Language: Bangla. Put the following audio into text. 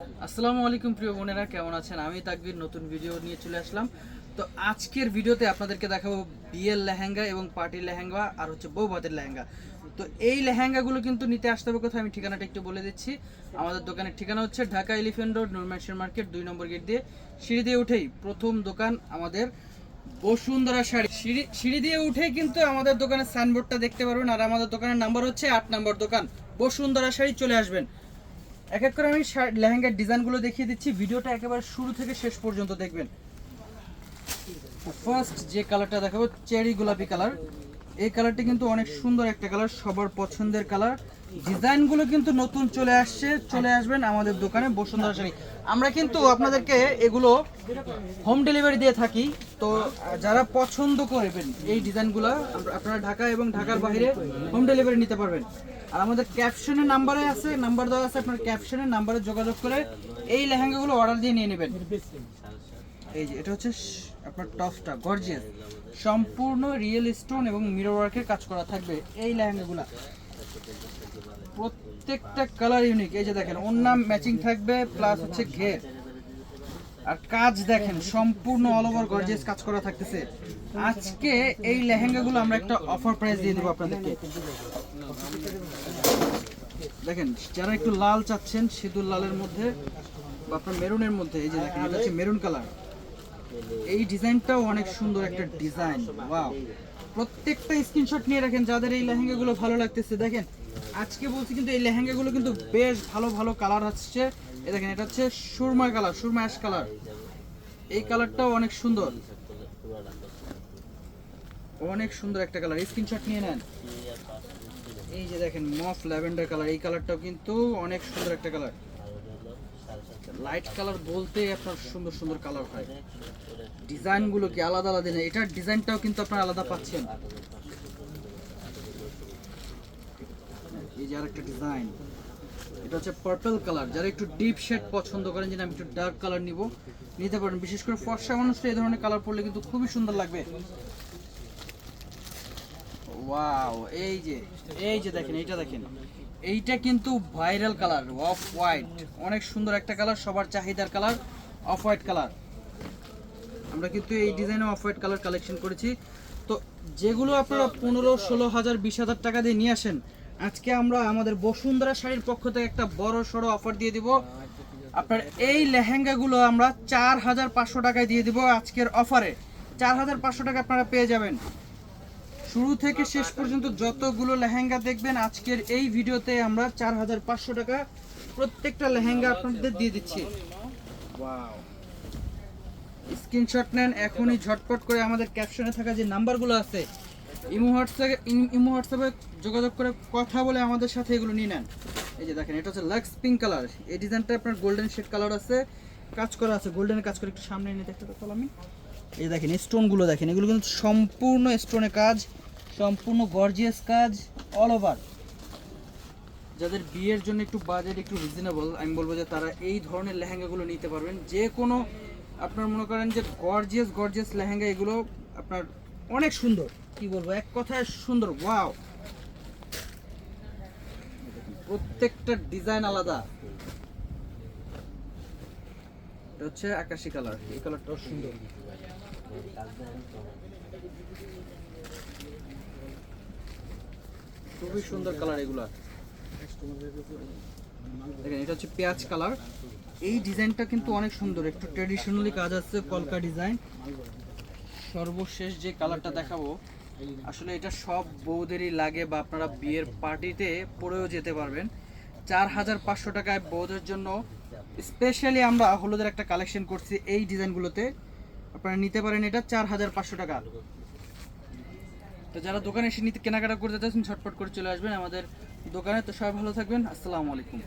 আসসালামু আলাইকুম, প্রিয় বোনেরা, কেমন আছেন? আমি তাকবির, নতুন ভিডিও নিয়ে চলে আসলাম। তো আজকের ভিডিওতে আপনাদেরকে দেখাবো বিয়ের লেহেঙ্গা এবং পার্টির লেহেঙ্গা আর হচ্ছে বউ ভাতের লেহেঙ্গা। তো এই লেহেঙ্গাগুলো কিন্তু নিতে আসতে হবে কোথায়? আমি ঠিকানাটা একটু বলে দিচ্ছি। আমাদের দোকানের ঠিকানা হচ্ছে Dhaka elephant road Noor mansion market, দুই নম্বর গেট দিয়ে সিঁড়ি দিয়ে উঠেই প্রথম দোকান আমাদের বসুন্ধরা শাড়ি। সিঁড়ি সিঁড়ি দিয়ে উঠেই কিন্তু আমাদের দোকানের সাইনবোর্ডটা দেখতে পারবেন। আর আমাদের দোকানের নাম্বার হচ্ছে আট নম্বর দোকান, বসুন্ধরা শাড়ি, চলে আসবেন। এক এক করে আমি লেহেঙ্গার ডিজাইনগুলো দেখিয়ে দিচ্ছি। ভিডিওটা একেবারে শুরু থেকে শেষ পর্যন্ত দেখবেন। ফার্স্ট যে কালারটা দেখাবো, চেরি গোলাপি কালার এই কালারটি কিন্তু অনেক সুন্দর একটা কালার সবার পছন্দের কালার ডিজাইনগুলো কিন্তু নতুন চলে আসছে, চলে আসবেন আমাদের দোকানে বসুন্ধরা শাড়ি। আমরা কিন্তু আপনাদেরকে এগুলো হোম ডেলিভারি দিয়ে থাকি। তো যারা পছন্দ করবেন এই ডিজাইনগুলো আপনারা ঢাকা এবং ঢাকার বাইরে হোম ডেলিভারি নিতে পারবেন। আর আমাদের ক্যাপশনের নাম্বারে আছে নাম্বার দেওয়া আছে, আপনার ক্যাপশনের নাম্বারে যোগাযোগ করে এই লেহেঙ্গাগুলো অর্ডার দিয়ে নিয়ে নেবেন। এই যে, এটা হচ্ছে আপনার টপসটা গর্জিয়াস সম্পূর্ণ রিয়েল স্টোন এবং মিরর ওয়ার্কের কাজ করা থাকবে এই লেহেঙ্গাগুলো। প্রত্যেকটা কালার ইউনিক এই যে দেখেন অন্য ম্যাচিং থাকবে প্লাস হচ্ছে ঘের। আর কাজ দেখেন, সম্পূর্ণ অল ওভার গর্জিয়াস কাজ করা থাকতেছে। আজকে এই লেহেঙ্গাগুলো আমরা একটা অফার প্রাইস দিয়ে দেবো আপনাদেরকে। দেখেন, যারা একটু লাল চাচ্ছেন, সিঁদুর লালের মধ্যে বা আপনার মেরুনের মধ্যে, এই যে দেখেন, এটা হচ্ছে মেরুন কালার এই ডিজাইনটাও অনেক সুন্দর একটা ডিজাইন ওয়াও প্রত্যেকটা স্ক্রিনশট নিয়ে রাখেন, যাদের এই লেহেঙ্গাগুলো ভালো লাগতেছে, দেখেন আজকে বলছি কিন্তু এই লেহেঙ্গাগুলো কিন্তু বেশ ভালো ভালো কালার আসছে। এই দেখেন, এটা হচ্ছে Surma colour Surma ash colour এই কালারটাও অনেক সুন্দর। অনেক সুন্দর একটা কালার স্ক্রিনশট নিয়ে নেন। এই যে দেখেন, মফ ল্যাভেন্ডার কালার এই কালারটাও কিন্তু অনেক সুন্দর একটা কালার লাইট কালার বলতে আপনার সুন্দর সুন্দর কালার হয়। ডিজাইনগুলো কি আলাদা আলাদা? এটার ডিজাইনটাও কিন্তু আপনার আলাদা পাচ্ছেন। এই যে আরেকটা ডিজাইন এটা হচ্ছে পার্পল কালার যারা একটু ডিপ শেড পছন্দ করেন যে আমি একটু ডার্ক কালার নিব, নিতে পারেন। বিশেষ করে ফর্সা মানুষটা এই ধরনের কালার পরলে কিন্তু খুবই সুন্দর লাগবে। ওয়াও এই যে এই যে দেখেন, এইটা দেখেন। এইটা কিন্তু ভাইরাল কালার অফ হোয়াইট অনেক সুন্দর একটা কালার সবার চাহিদার কালার অফ হোয়াইট কালার আমরা কিন্তু এই ডিজাইনে অফ হোয়াইট কালার কালেকশন করেছি। তো যেগুলো আপনারা পনেরো, ষোলো হাজার, বিশ হাজার টাকা দিয়ে নিয়ে আসেন আজকে আমরা আমাদের বসুন্ধরা শাড়ির পক্ষ থেকে একটা বড় সড়ো অফার দিয়ে দিব। আপনার এই লেহেঙ্গাগুলো আমরা চার হাজার পাঁচশো টাকায় দিয়ে দিব আজকের অফারে চার হাজার পাঁচশো টাকা আপনারা পেয়ে যাবেন। শুরু থেকে শেষ পর্যন্ত যতগুলো লেহেঙ্গা দেখবেন, আজকের এই ভিডিওতে আমরা চার হাজার পাঁচশো টাকা প্রত্যেকটা লেহেঙ্গা আপনাদের দিয়ে দিচ্ছি। স্ক্রিনশট নেন, এখনই ঝটপট করে আমাদের ক্যাপশনে থাকা যে নাম্বারগুলো আছে ইমো হোয়াটসঅ্যাপে ইমো হোয়াটসঅ্যাপে যোগাযোগ করে কথা বলে আমাদের সাথে এগুলো নিয়ে নেন। এই যে দেখেন, এটা হচ্ছে লাক্স পিঙ্ক কালার এই ডিজাইনটা আপনার গোল্ডেন শেড কালার আছে, কাজ করা আছে গোল্ডেন কাজ করে একটু সামনে এনে দেখতে পারতাম আমি। এই দেখেন স্টোনগুলো দেখেন, এগুলো কিন্তু সম্পূর্ণ স্টোনে কাজ, সম্পূর্ণ গর্জিয়াস কাজ অল ওভার যাদের বিয়ের জন্য একটু বাজেট একটু রিজনেবল আমি বলব যে তারা এই ধরনের লেহেঙ্গাগুলো নিতে পারবেন। যে কোনো, আপনার মনে করেন যে গর্জিয়াস গর্জিয়াস লেহেঙ্গা এগুলো আপনার অনেক সুন্দর। কি বলব? এক কথায় সুন্দর ওয়াও প্রত্যেকটা ডিজাইন আলাদা। এটা হচ্ছে আকাশি কালার এই কালারটাও সুন্দর। খুবই সুন্দর কালার এগুলা। দেখেন, এটা হচ্ছে পেঁয়াজ কালার এই ডিজাইনটা কিন্তু অনেক সুন্দর। একটু ট্রেডিশনালি কাজ আছে কলকা ডিজাইন সর্বশেষ যে কালারটা দেখাবো আসলে এটা সব বউদেরই লাগে বা আপনারা বিয়ের পার্টিতে পরেও যেতে পারবেন। চার হাজার পাঁচশো টাকায় বউদের জন্য স্পেশালি আমরা হলুদের একটা কালেকশন করছি এই ডিজাইনগুলোতে। আপনারা নিতে পারেন এটা চার হাজার পাঁচশো টাকা। তো যারা দোকানে এসে নিতে কেনাকাটা করতে চাচ্ছেন, ঝটপট করে চলে আসবেন আমাদের দোকানে। তো সবাই ভালো থাকবেন। আসসালামু আলাইকুম।